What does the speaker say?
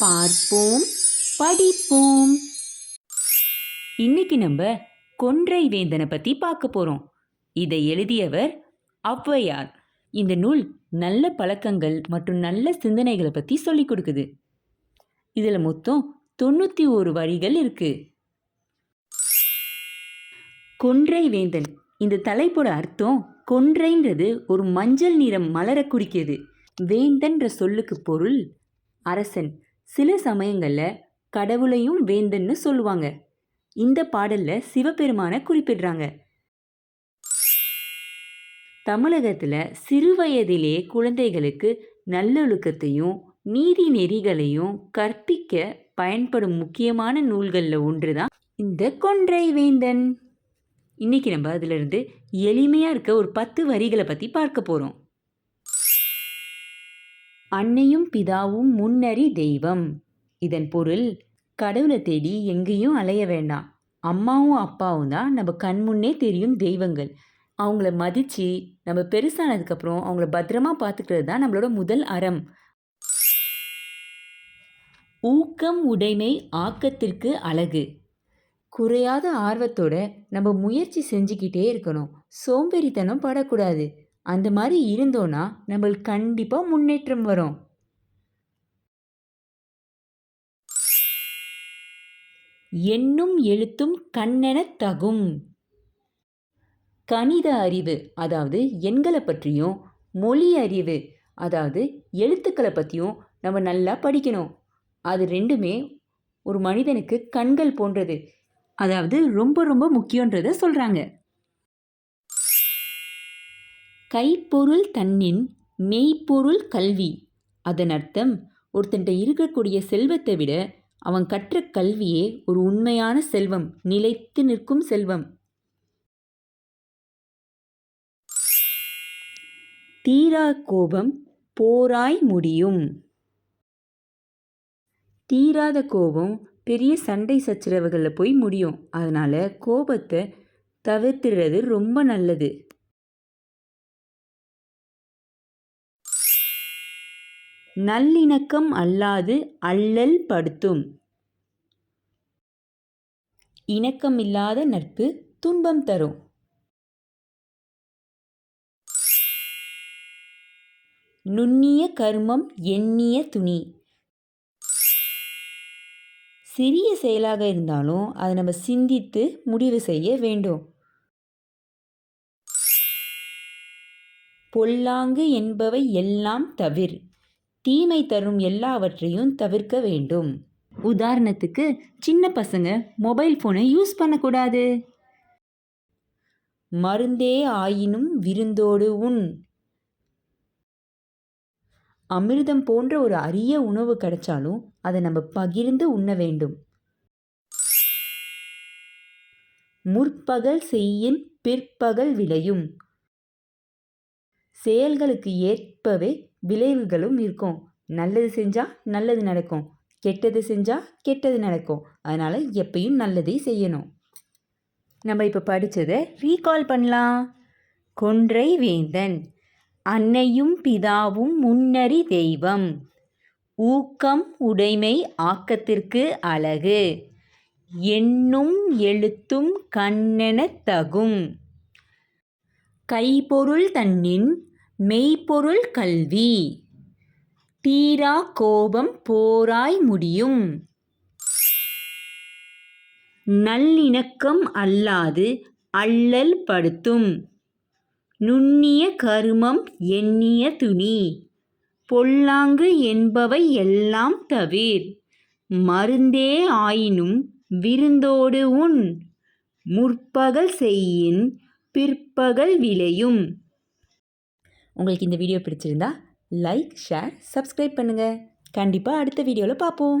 பார்ப்போம். படிப்போம். இன்னைக்கு நம்ம கொன்றை வேந்தனை பற்றி பார்க்க போகிறோம் இதை எழுதியவர் ஔவையார். இந்த நூல் நல்ல பழக்கங்கள் மற்றும் நல்ல சிந்தனைகளை பற்றி சொல்லிக் கொடுக்குது. இதில் மொத்தம் தொண்ணூற்றி ஒரு வரிகள் இருக்கு. கொன்றை வேந்தன். இந்த தலைப்போட அர்த்தம் கொன்றைன்றது ஒரு மஞ்சள் நிறம் மலர குறிக்கிது வேந்தன்ற சொல்லுக்கு பொருள் அரசன். சில சமயங்களில் கடவுளையும் வேந்தன்னு சொல்லுவாங்க. இந்த பாடல்ல சிவபெருமானை குறிப்பிடுறாங்க. தமிழகத்தில் சிறுவயதிலே குழந்தைகளுக்கு நல்லொழுக்கத்தையும் நீதி நெறிகளையும் கற்பிக்க பயன்படும் முக்கியமான நூல்களில் ஒன்று தான் இந்த கொன்றை வேந்தன். இன்னைக்கு நம்ம அதிலிருந்து எளிமையாக இருக்க ஒரு பத்து வரிகளை பற்றி பார்க்க போகிறோம் அன்னையும் பிதாவும் முன்னறி தெய்வம். இதன் பொருள் கடவுளை தேடி எங்கேயும் அலைய வேண்டாம். அம்மாவும் அப்பாவும் தான் நம்ம கண் முன்னே தெரியும் தெய்வங்கள். அவங்கள மதித்து நம்ம பெருசானதுக்கப்புறம் அவங்கள பத்திரமா பார்த்துக்கிறது தான் நம்மளோட முதல் அறம். ஊக்கம் உடைமை ஆக்கத்திற்கு அழகு. குறையாத ஆர்வத்தோட நம்ம முயற்சி செஞ்சுக்கிட்டே இருக்கணும். சோம்பேறித்தனம் படக்கூடாது. அந்த மாதிரி இருந்தோன்னா நம்மளுக்கு கண்டிப்பாக முன்னேற்றம் வரும். எண்ணும் எழுத்தும் கண்ணென தகும். கணித அறிவு அதாவது எண்களை பற்றியும் மொழி அறிவு அதாவது எழுத்துக்களை பற்றியும் நம்ம நல்லா படிக்கணும். அது ரெண்டுமே ஒரு மனிதனுக்கு கண்கள் போன்றது. அதாவது ரொம்ப ரொம்ப முக்கியன்றதை சொல்கிறாங்க கைப்பொருள் தன்னின் மெய்ப்பொருள் கல்வி. அதன் அர்த்தம் ஒருத்தன்ட்ட இருக்கக்கூடிய செல்வத்தை விட அவன் கற்ற கல்வியே ஒரு உண்மையான செல்வம் நிலைத்து நிற்கும் செல்வம். தீரா கோபம் போராய் முடியும். தீராத கோபம் பெரிய சண்டை சச்சரவுகளில் போய் முடியும். அதனால் கோபத்தை தவிர்த்துறது ரொம்ப நல்லது. நல்லிணக்கம் அல்லாது அல்லல் படுத்தும். இணக்கமில்லாத நட்பு துன்பம் தரும். நுண்ணிய கர்மம் எண்ணிய துணி. சிறிய செயலாக இருந்தாலும் அதை நம்ம சிந்தித்து முடிவு செய்ய வேண்டும். பொல்லாங்கு என்பவை எல்லாம் தவிர். தீமை தரும் எல்லாவற்றையும் தவிர்க்க வேண்டும். உதாரணத்துக்கு சின்ன பசங்க மொபைல் ஃபோனை யூஸ் பண்ணக்கூடாது. மருந்தே ஆயினும் விருந்தோடு உண். அமிர்தம் போன்ற ஒரு அரிய உணவு கிடைச்சாலும் அதை நம்ம பகிர்ந்து உண்ண வேண்டும். முற்பகல் செய்யின் பிற்பகல் விளையும். செயல்களுக்கு ஏற்பவே விளைவுகளும் இருக்கும். நல்லது செஞ்சால் நல்லது நடக்கும். கெட்டது செஞ்சால் கெட்டது நடக்கும். அதனால் எப்பயும் நல்லதே செய்யணும். நம்ம இப்போ படித்ததை ரீகால் பண்ணலாம். கொன்றை வேந்தன் அன்னையும் பிதாவும் முன்னறி தெய்வம். ஊக்கம் உடைமை ஆக்கத்திற்கு அழகு. எண்ணும் எழுத்தும் கண்ணெனத் தகும். கைப்பொருள் தன்னின் மெய்ப்பொருள் கல்வி. தீரா கோபம் போராய் முடியும். நல்லிணக்கம் அல்லாது அல்லல் படுத்தும். நுண்ணிய கருமம் எண்ணிய துணி. பொல்லாங்கு என்பவை எல்லாம் தவிர். மருந்தே ஆயினும் விருந்தோடு உண். முற்பகல் செய்யின் பிற்பகல் விளையும். உங்களுக்கு இந்த வீடியோ பிடிச்சிருந்தா லைக் ஷேர் சப்ஸ்கிரைப் பண்ணுங்கள் கண்டிப்பாக அடுத்த வீடியோவில் பார்ப்போம்